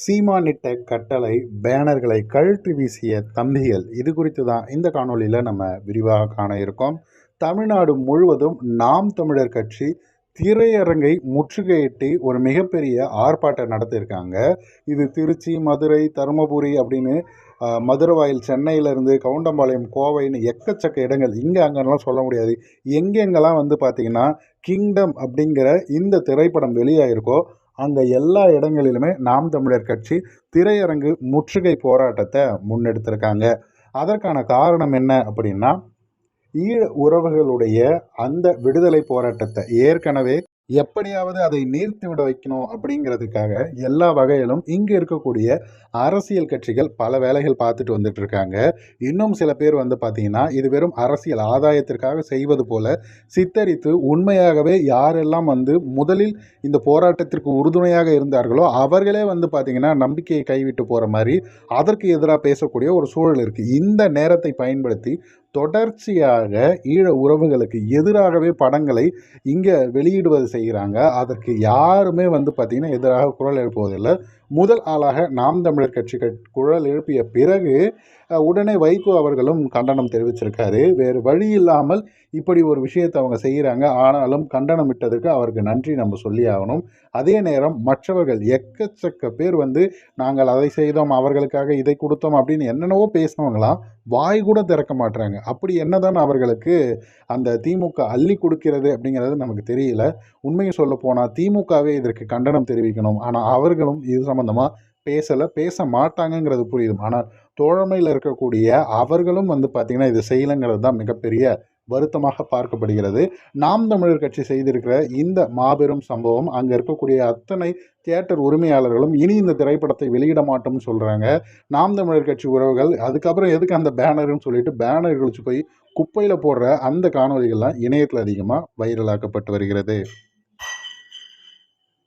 சீமானிட்ட கட்டளை பேனர்களை கழற்றி வீசிய தம்பிகள். இது குறித்து தான் இந்த காணொளியில் நம்ம விரிவாக காண இருக்கோம். தமிழ்நாடு முழுவதும் நாம் தமிழர் கட்சி திரையரங்கை முற்றுகையிட்டு ஒரு மிகப்பெரிய ஆர்ப்பாட்டம் நடத்தியிருக்காங்க. இது திருச்சி மதுரை தருமபுரி அப்படின்னு மதுரவாயில் சென்னையிலேருந்து கவுண்டம்பாளையம் கோவைன்னு எக்கச்சக்க இடங்கள். இங்கே அங்கெல்லாம் சொல்ல முடியாது. எங்கெங்கெல்லாம் வந்து பார்த்திங்கன்னா கிங்டம் அப்படிங்கிற இந்த திரைப்படம் வெளியாகிருக்கோ அங்கே எல்லா இடங்களிலுமே நாம் தமிழர் கட்சி திரையரங்கு முற்றுகை போராட்டத்தை முன்னெடுத்திருக்காங்க. அதற்கான காரணம் என்ன அப்படின்னா ஈழ உறவுகளுடைய அந்த விடுதலை போராட்டத்தை ஏற்கனவே எப்படியாவது அதை நீர்த்து விட வைக்கணும் அப்படிங்கிறதுக்காக எல்லா வகையிலும் இங்கே இருக்கக்கூடிய அரசியல் கட்சிகள் பல வேலைகள் பார்த்துட்டு வந்துட்டு இருக்காங்க. இன்னும் சில பேர் வந்து பார்த்தீங்கன்னா இது வெறும் அரசியல் ஆதாயத்திற்காக செய்வது போல சித்தரித்து உண்மையாகவே யாரெல்லாம் வந்து முதலில் இந்த போராட்டத்திற்கு உறுதுணையாக இருந்தார்களோ அவர்களே வந்து பார்த்தீங்கன்னா நம்பிக்கையை கைவிட்டு போகிற மாதிரி அதற்கு எதிராக பேசக்கூடிய ஒரு சூழல் இருக்குது இந்த நேரத்தை பயன்படுத்தி தொடர்ச்சியாக ஈழ உறவுகளுக்கு எதிராகவே படங்களை இங்கே வெளியிடுவது செய்கிறாங்க. அதற்கு யாருமே வந்து பார்த்திங்கன்னா எதிராக குரல் எழுப்புவதில்லை. முதல் ஆளாக நாம் தமிழர் கட்சி கட்- குரல் எழுப்பிய பிறகு உடனே வைகோ அவர்களும் கண்டனம் தெரிவிச்சிருக்காரு. வேறு வழி இல்லாமல் இப்படி ஒரு விஷயத்தை அவங்க செய்கிறாங்க. ஆனாலும் கண்டனம் இட்டதற்கு அவருக்கு நன்றி நம்ம சொல்லி ஆகணும். அதே நேரம் மற்றவர்கள் எக்கச்சக்க பேர் வந்து நாங்கள் அதை செய்தோம் அவர்களுக்காக இதை கொடுத்தோம் அப்படின்னு என்னென்னவோ பேசினவங்களாம் வாய் கூட திறக்க மாட்றாங்க. அப்படி என்னதான் அவர்களுக்கு அந்த திமுக அள்ளி கொடுக்கிறது அப்படிங்கிறது நமக்கு தெரியல. உண்மையை சொல்ல போனால் திமுகவே இதற்கு கண்டனம் தெரிவிக்கணும். ஆனால் அவர்களும் இது சம்மந்தமாக பேசலை. பேச மாட்டாங்கங்கிறது புரியுது. ஆனால் தோழமையில் இருக்கக்கூடிய அவர்களும் வந்து பார்த்திங்கன்னா இது செய்யலைங்கிறது தான் மிகப்பெரிய வருத்தமாக பார்க்கப்படுகிறது. நாம் தமிழர் கட்சி செய்திருக்கிற இந்த மாபெரும் சம்பவம் அங்கே இருக்கக்கூடிய அத்தனை தியேட்டர் உரிமையாளர்களும் இனி இந்த திரைப்படத்தை வெளியிட மாட்டோம்னு சொல்கிறாங்க நாம் தமிழர் கட்சி உறவுகள் அதுக்கப்புறம் எதுக்கு அந்த பேனர்னு சொல்லிட்டு பேனர் போய் குப்பையில் போடுற அந்த காணொளிகள்லாம் இணையத்தில் அதிகமாக வைரலாக்கப்பட்டு வருகிறது.